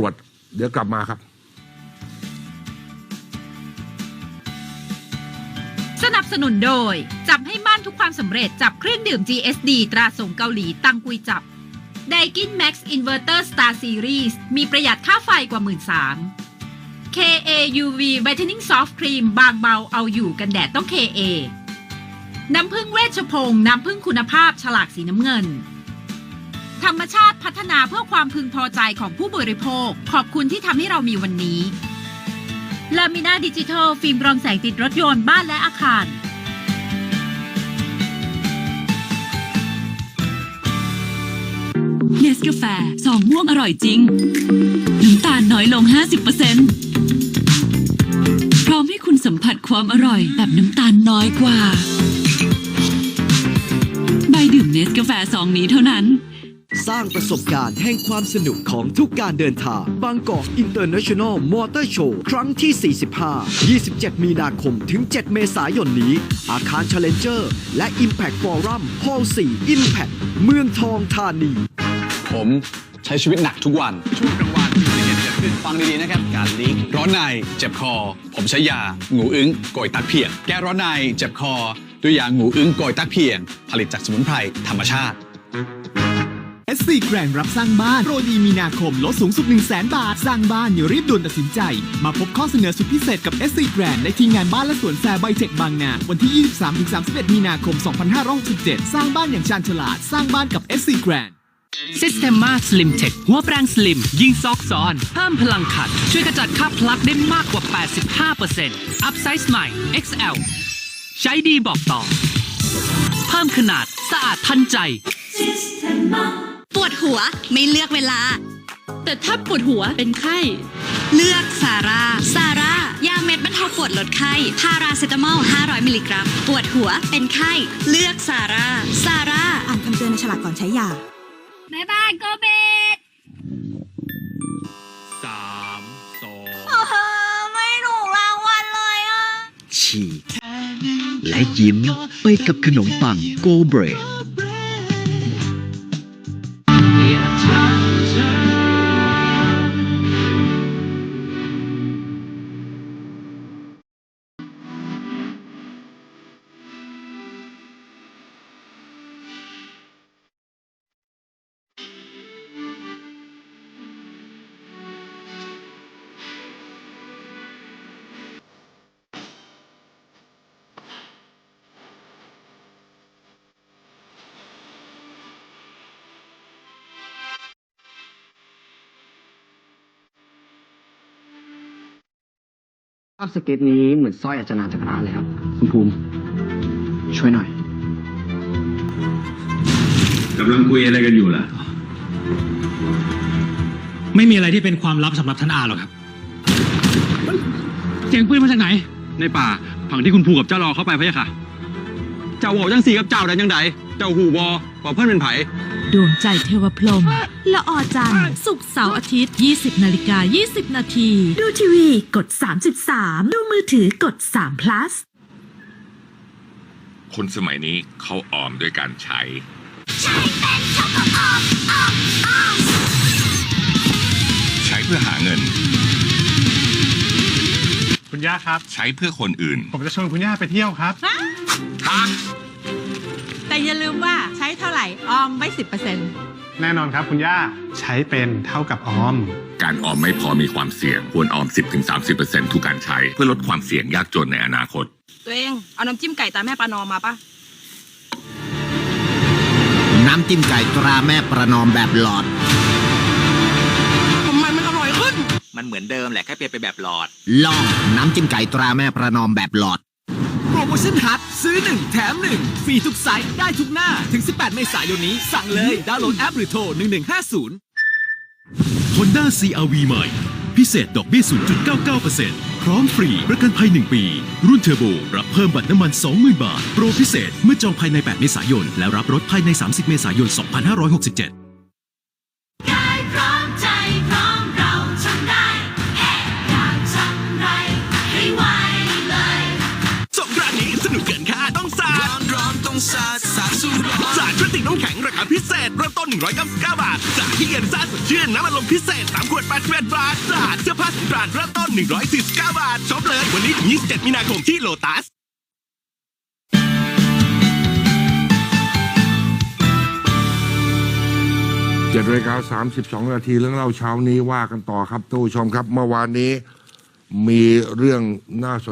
รวจ เดี๋ยวกลับมาครับ สนับสนุนโดย จับให้มั่นทุกความสำเร็จจับเครื่องดื่ม GSD ตราส่งเกาหลีตังกุยจับ d a i k i n Max Inverter Star Series มีประหยัดค่าไฟกว่า 13,000 KA UV Whitening Soft Cream บางเบาเอาอยู่กันแดดต้อง KA น้ำผึ้งเวชพงศ์น้ำผึ้งคุณภาพฉลากสีน้ำเงิน ธรรมชาติพัฒนาเพื่อความพึงพอใจของผู้บริโภค ขอบคุณที่ทำให้เรามีวันนี้ลามิน่าดิจิทัล ฟิล์มรองแสงติดรถยนต์บ้านและอาคารเนสกาแฟสองม่วงอร่อยจริง น้ำตาลน้อยลง 50%พร้อมให้คุณสัมผัสความอร่อยแบบน้ำตาลน้อยกว่า ใบดื่มเนสกาแฟซองนี้เท่านั้น สร้างประสบการณ์แห่งความสนุกของทุกการเดินทางบางกอกอินเตอร์เนชั่นแนลมอเตอร์โชว์ครั้งที่ 45 27 มีนาคมถึง 7 เมษายนนี้ อาคาร Challenger และ Impact Forum Hall 4 Impact เมืองทองธานี ผมใช้ชีวิตหนักทุกวัน ช่วงกลางวันสิ่งที่เกิดขึ้นฟังดีๆนะครับ การลีกร้อนในเจ็บคอ ผมใช้ยางูอึ้งโกยตักเพียง แก้ร้อนในเจ็บคอ ด้วยยางูอึ้งโกยตักเพียง ผลิตจากสมุนไพรธรรมชาติ SC Grand รับสร้างบ้านโปรดีมีนาคมลดสูงสุด 1 0 0 0 0แบาท สร้างบ้านอย่ารีบด่วนตัดสินใจ มาพบข้อเสนอสุดพิเศษกับ SC Grand ในที่งานบ้านและสวนแฟร์ไบเทคบางนา วันที่ 23-31 มีนาคม 2567 สร้างบ้านอย่างชาญฉลาด สร้างบ้านกับ SC Grand Systema Slim Tech หัวแปรงสลิม ยิงซอกซ้อนเพิ่มพลังขัด ช่วยกระจัดคราบพลักได้มากกว่า 85%อัพไซส์ใหม่ XL ใช้ดีบอกต่อ เพิ่มขนาดสะอาดทันใจป วดหัวไม่เลือกเวลา แต่ถ้าปวดหัวเป็นไข้ เลือกซาร่าซาร่ายาเม็ดบรรเทาปวดลดไข้ พาราเซตามอล 500 มิลลิกรัม ปวดหัวเป็นไข้ เลือกซาร่าซาร่าอ่านคำเตือนในฉลากก่อนใช้ยาแม่บ้านโกเบตสามสองไม่ถูกรางวัลเลยอะ ฉีกและยิ้มไปกับขนมปังโกเบรด ภาพสเก็ตนี้เหมือนสร้อยอาจนาจักรอาเลยครับ คุณภูมิ ช่วยหน่อยกำลังคุยอะไรกันอยู่ล่ะ ไม่มีอะไรที่เป็นความลับสำหรับท่านอาหรอกครับเสียงปืนมาจากไหน ในป่าผังที่คุณภูกับเจ้ารอเข้าไปพะยะค่ะ เจ้าบอกจังสีกับเจ้าได้จังใดเจ้าหูบอบอกเพื่อนเป็นไผ ดวงใจเทวพรหมละออจันทร์ศุกร์เสาร์อาทิตย์ 20 นาฬิกา 20 นาที ดูทีวีกด 33 ดูมือถือกด3 plus คนสมัยนี้เขาออมด้วยการใช้ ใช้เพื่อหาเงิน คุณย่าครับ ใช้เพื่อคนอื่น ผมจะชวนคุณย่าไปเที่ยวครับแต่ อย่าลืมว่าใช้เท่าไหร่ออมไว้สิบเปอร์เซ็นต์แน่นอนครับคุณย่าใช้เป็นเท่ากับออม การออมไม่พอมีความเสี่ยง ควรออม 10-30%ทุกการใช้ เพื่อลดความเสี่ยงยากจนในอนาคต ตัวเอง เอาน้ำจิ้มไก่ตามแม่ปานอมมาปะน้ำจิ้มไก่ตราแม่ประนอมแบบหลอด ทำไมมันอร่อยขึ้น มันเหมือนเดิมแหละแค่เปลี่ยนไปแบบหลอด ลองน้ำจิ้มไก่ตราแม่ประนอมแบบหลอดโป รโมชั่นฮัทซื้อ 1 แถม 1 ฟรีทุกไซส์ได้ทุกหน้าถึง 18 เมษายนนี้ สั่งเลยดาวน์โหลดแอปหรือโทร 1150 Honda CRV ใหม่ พิเศษดอกเบี้ย 0.99%พร้อมฟรีประกันภัย 1 ปี รุ่นเทอร์โบ รับเพิ่มบัตรน้ำมัน 20,000 บาท โปรพิเศษเมื่อจองภายใน 8 เมษายน และรับรถภายใน 30 เมษายน 2567 นุกเกินคาดต้องสาดร้อนร้อนต้องสาซูร้อนสาดกระติกน้ำแข็งราคาพิเศษเริ่มต้น 199 บาทสาที่เย็นซ่าสดชื่นน้ำมันลมพิเศษ3ขวด81บาทตราดเสื้อผ้าสีตราดเริ่มต้น 149 บาทช็อปเลยวันนี้ถึง27 มีนาคมที่โลตัสเจ็ดนาฬิกาสามสิบสองนาทีเรื่องเล่าเช้านี้ว่ากันต่อครับท่านผู้ชมครับ เมื่อวานนี้มีเรื่องน่าสน